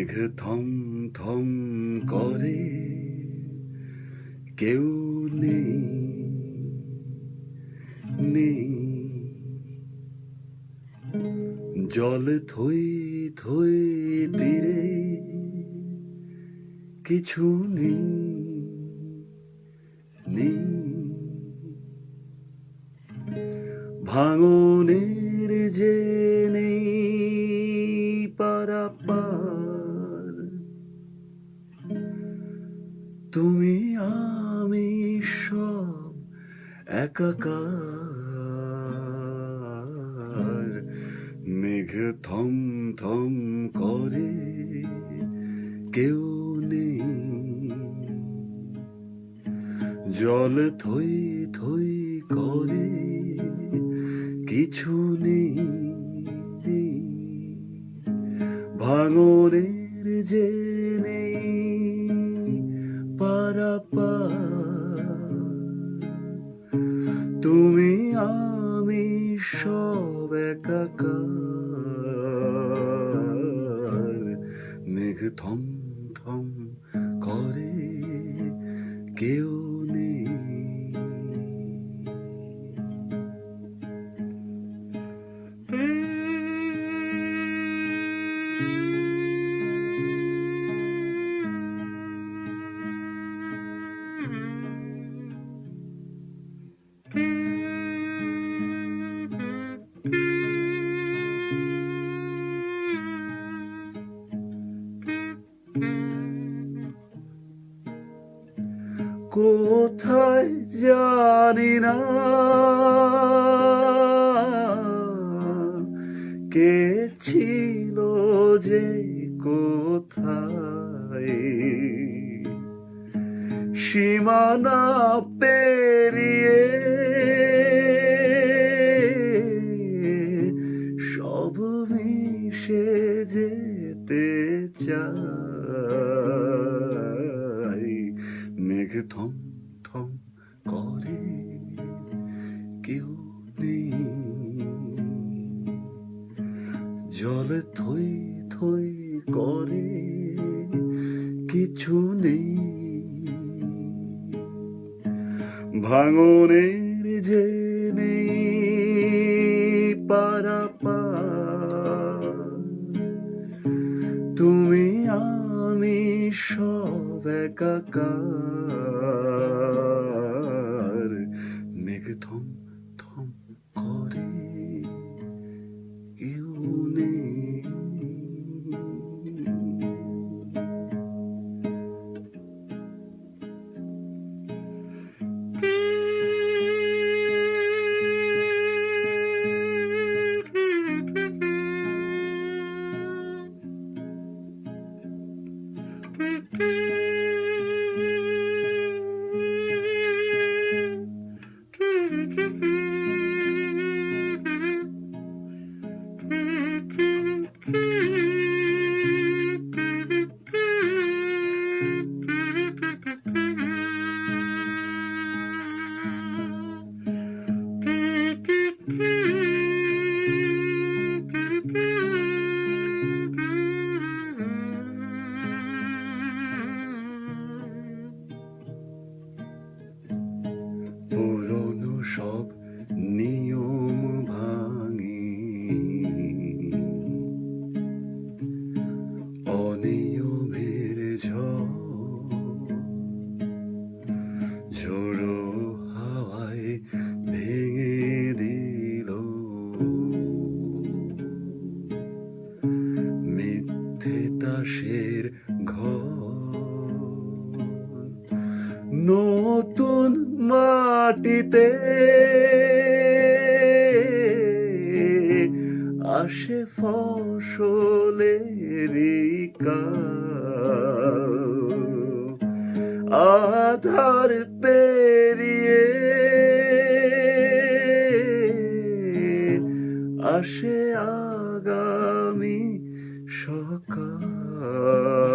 মেঘ থম থম করে, কেউ নেই নেই। জল থই থই তীরে কিছু নেই নেই। ভাঙনের তুমি আমি সব একাকার মেঘ থম থম করে কেউ নেই। জল থই থই করে কিছু নেই। ভাঙনের করে কেউ জানি না কে ছিল যে কোথায়। সীমানা পেরিয়ে সব মিশে যেতে চাই। মেঘ জল থই থই করে, কিছু নেই। ভাঙনের যে নেই পারাপার তুমি আমি সব একাকার, মেঘ নতুন মাটিতে আসে ফসলেরই কাল। আধার পেরিয়ে আসে আগামী সকাল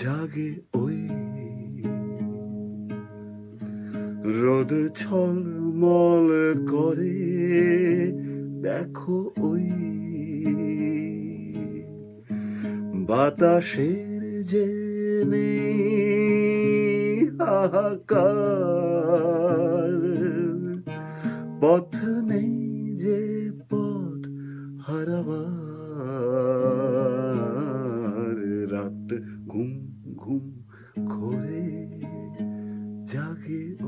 জাগে ওই রোদ ছল বল করে, দেখো ওই বাতাসের যে হাহাকার। পথ নেই যে পথ হারাবার। জাগে ওই মেঘ